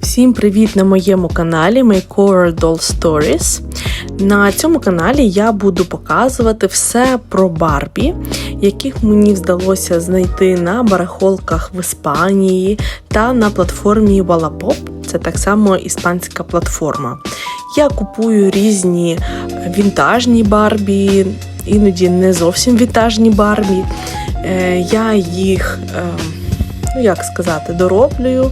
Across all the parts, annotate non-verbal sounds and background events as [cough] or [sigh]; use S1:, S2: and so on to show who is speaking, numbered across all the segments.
S1: Всім привіт на моєму каналі Makeover Doll Stories. На цьому каналі я буду показувати все про Барбі, яких мені вдалося знайти на барахолках в Іспанії та на платформі Wallapop. Це так само іспанська платформа. Я купую різні вінтажні Барбі, іноді не зовсім вінтажні Барбі. Е, Я їх. Ну як сказати, дороблюю,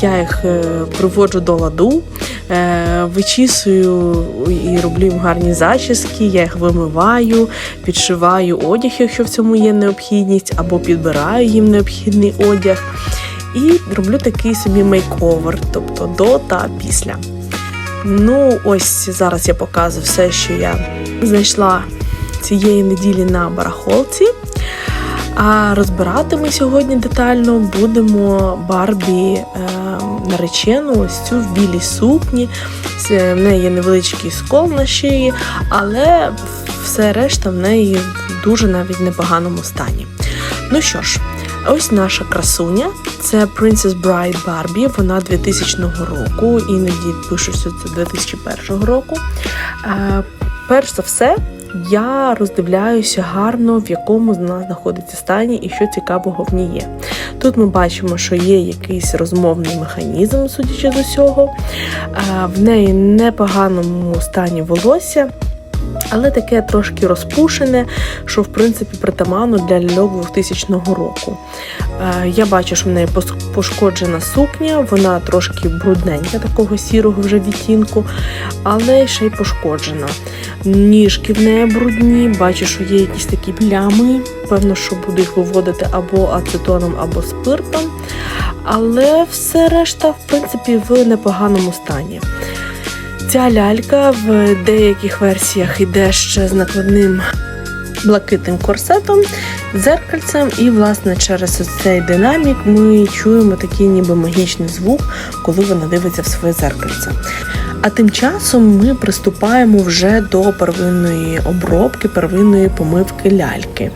S1: я їх е, приводжу до ладу, е, вичісую і роблю їм гарні зачіски, я їх вимиваю, підшиваю одяг, якщо в цьому є необхідність, або підбираю їм необхідний одяг. І роблю такий собі мейковер, тобто до та після. Ну, ось зараз я показую все, що я знайшла цієї неділі на барахолці. А розбирати ми сьогодні детально будемо Барбі е, наречену, ось цю в білій сукні. Це- В неї невеличкий скол на шиї, але все решта в неї в дуже навіть непоганому стані. Ну що ж, ось наша красуня. Це Princess Bride Barbie, вона 2000 року, іноді пишуть, що це 2001 року. Е, перш за все, я роздивляюся гарно, в якому з нас знаходиться стані і що цікавого в ній є. Тут ми бачимо, що є якийсь розмовний механізм, судячи з усього. Е, В неї непоганому стані волосся. Але таке трошки розпушене, що в принципі притаманно для ляльок 2000 року. Е, Я бачу, що в неї пошкоджена сукня, вона трошки брудненька, такого сірого вже відтінку, але ще й пошкоджена. Ніжки в неї брудні, бачу, що є якісь такі плями. Певно, що буду їх виводити або ацетоном, або спиртом. Але все решта, в принципі, в непоганому стані. Ця лялька в деяких версіях йде ще з накладним блакитним корсетом, дзеркальцем, і, власне, через цей динамік ми чуємо такий ніби магічний звук, коли вона дивиться в своє зеркальце. А тим часом ми приступаємо вже до первинної обробки, первинної помивки ляльки.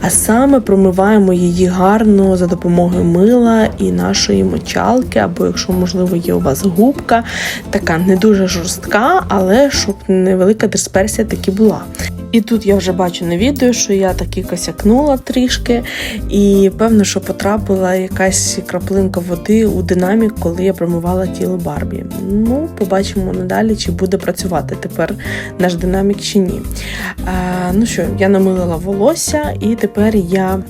S1: А саме промиваємо її гарно за допомогою мила і нашої мочалки, або якщо можливо є у вас губка, така не дуже жорстка, але щоб невелика дисперсія таки була. І тут я вже бачу на відео, що я таки косякнула трішки, і певно, що потрапила якась краплинка води у динамік, коли я промивала тіло Барбі. Ну, побачимо надалі, чи буде працювати тепер наш динамік чи ні. А, ну що, я намилила волосся, і тепер я.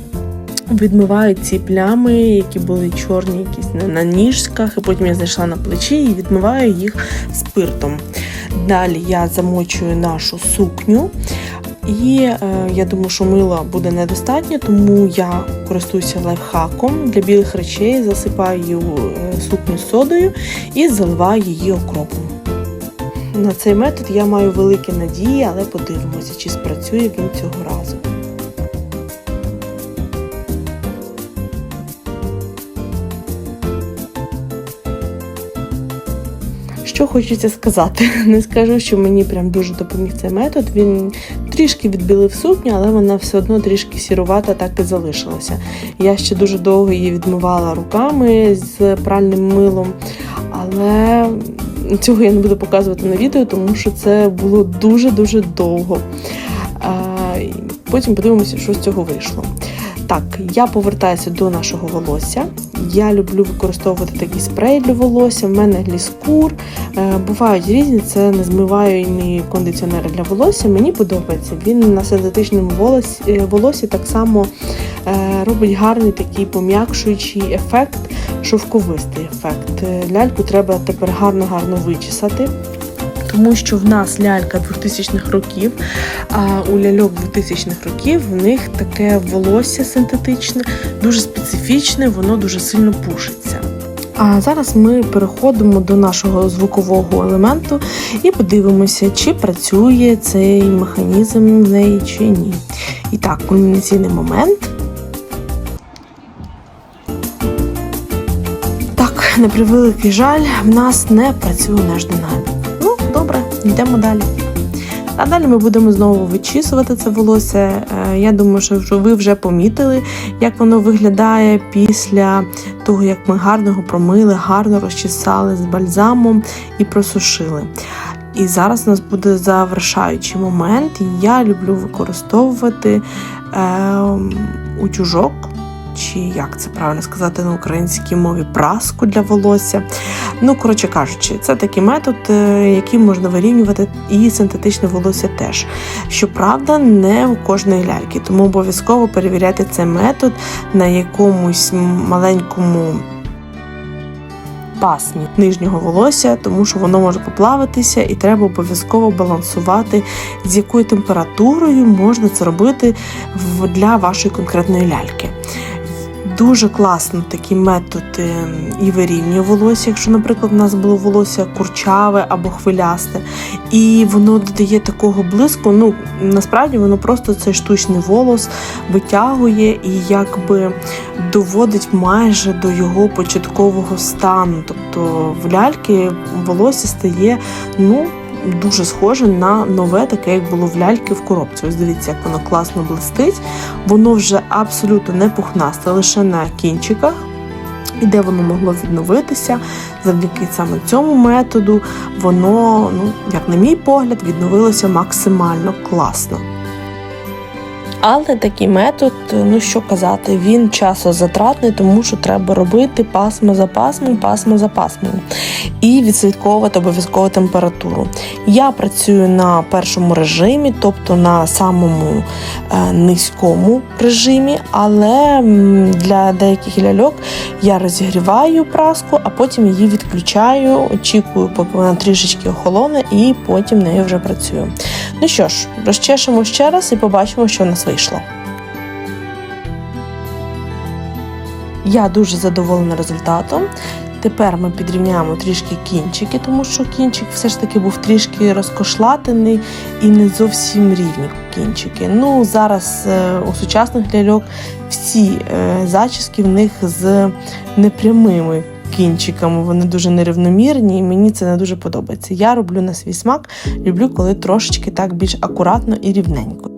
S1: Відмиваю ці плями, які були чорні, якісь на- ніжках, і потім я знайшла на плечі і відмиваю їх спиртом. Далі я замочую нашу сукню, і е, я думаю, що мила буде недостатньо, тому я користуюся лайфхаком для білих речей, засипаю е, сукню содою і заливаю її окропом. На цей метод я маю великі надії, але подивимося, чи спрацює він цього разу. Що хочеться сказати? [laughs] Не скажу, що мені прям дуже допоміг цей метод. Він трішки відбілив сукню, але вона все одно трішки сірувата так і залишилася. Я ще дуже довго її відмивала руками з пральним милом, але цього я не буду показувати на відео, тому що це було дуже-дуже довго. Потім подивимося, що з цього вийшло. Так, я повертаюся до нашого волосся. Я люблю використовувати такий спрей для волосся. В мене гліскур. Е, бувають різні, це незмиваємі кондиціонери для волосся. Мені подобається. Він на синтетичному волосі, е, так само е, робить гарний такий пом'якшуючий ефект, шовковистий ефект. Ляльку треба тепер гарно-гарно вичесати. Тому що в нас лялька 2000-х років, а у ляльок 2000-х років в них таке волосся синтетичне, дуже специфічне, воно дуже сильно пушиться. А зараз ми переходимо до нашого звукового елементу і подивимося, чи працює цей механізм в неї чи ні. І так, кульмінаційний момент. Так, на превеликий жаль, в нас не працює наш динамік. Йдемо далі. А далі ми будемо знову вичісувати це волосся. Е, Я думаю, що ви вже помітили, як воно виглядає після того, як ми гарно його промили, гарно розчесали з бальзамом і просушили. І зараз у нас буде завершаючий момент. Я люблю використовувати е, утюжок, чи як це правильно сказати на українській мові, праску для волосся. Ну, коротше кажучи, це такий метод, е, яким можна вирівнювати і синтетичне волосся теж. Щоправда, не у кожної ляльки, тому обов'язково перевіряйте цей метод на якомусь маленькому пасні нижнього волосся, тому що воно може поплавитися, і треба обов'язково балансувати, з якою температурою можна це робити для вашої конкретної ляльки. Дуже класно такий метод е, і вирівнює волосся, якщо, наприклад, у нас було волосся курчаве або хвилясте, і воно додає такого блиску. Ну насправді воно просто цей штучний волос витягує і якби доводить майже до його початкового стану. Тобто в ляльки волосся стає ну. Дуже схоже на нове, таке, як було в ляльки в коробці. Ось дивіться, як воно класно блистить. Воно вже абсолютно не пухнасте, лише на кінчиках. І де воно могло відновитися завдяки саме цьому методу, воно, ну, як на мій погляд, відновилося максимально класно. Але такий метод, ну що казати, він часозатратний, тому що треба робити пасмо за пасмом, пасмо за пасмом і відслідковувати обов'язково температуру. Я працюю на першому режимі, тобто на самому е, низькому режимі, але для деяких ляльок я розігріваю праску, а потім її відключаю, очікую, поки вона трішечки охолоне, і потім нею вже працюю. Ну що ж, розчешемо ще раз і побачимо, що в нас вийшло. Я дуже задоволена результатом. Тепер ми підрівняємо трішки кінчики, тому що кінчик все ж таки був трішки розкошлатений і не зовсім рівні кінчики. Ну, зараз е, у сучасних ляльок всі е, зачіски в них з непрямими кінчиками. Вони дуже нерівномірні, і мені це не дуже подобається. Я роблю на свій смак, люблю, коли трошечки так більш акуратно і рівненько.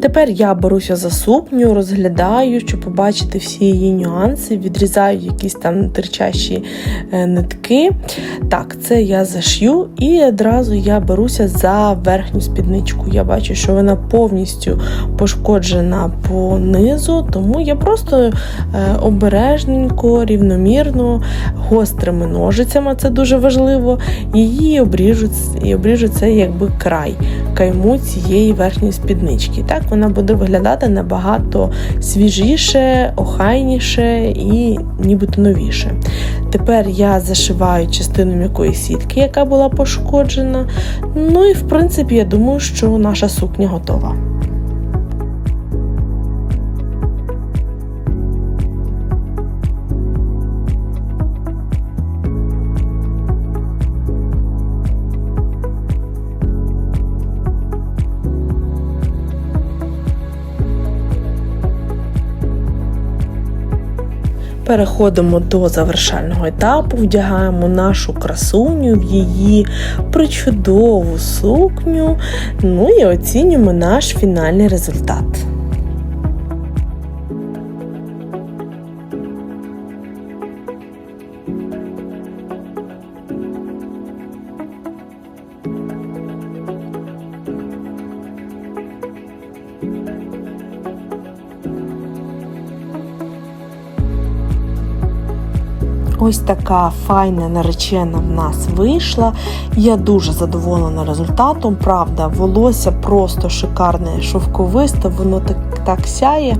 S1: Тепер я беруся за сукню, розглядаю, щоб побачити всі її нюанси, відрізаю якісь там терчащі е, нитки. Так, це я зашью і одразу я беруся за верхню спідничку. Я бачу, що вона повністю пошкоджена по низу, тому я просто е, обережненько, рівномірно, гострими ножицями, це дуже важливо, її обріжу, і обріжу це якби край кайму цієї верхньої спіднички. Так вона буде виглядати набагато свіжіше, охайніше і нібито новіше. Тепер я зашиваю частину м'якої сітки, яка була пошкоджена. Ну і в принципі, я думаю, що наша сукня готова. Переходимо до завершального етапу, вдягаємо нашу красуню в її причудову сукню. Ну і оцінюємо наш фінальний результат. Ось така файна наречена в нас вийшла. Я дуже задоволена результатом. Правда, волосся просто шикарне, шовковисте, воно так, так сяє.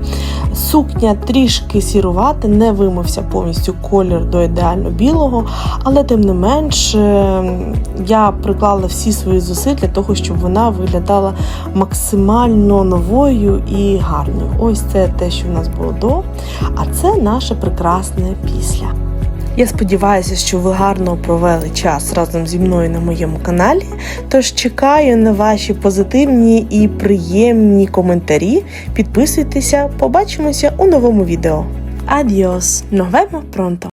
S1: Сукня трішки сірувата, не вимився повністю колір до ідеально білого, але тим не менш е, я приклала всі свої зусилля для того, щоб вона виглядала максимально новою і гарною. Ось це те, що в нас було до, а це наше прекрасне після. Я сподіваюся, що ви гарно провели час разом зі мною на моєму каналі. Тож чекаю на ваші позитивні і приємні коментарі. Підписуйтеся, побачимося у новому відео. Адіос! Новемо пронто!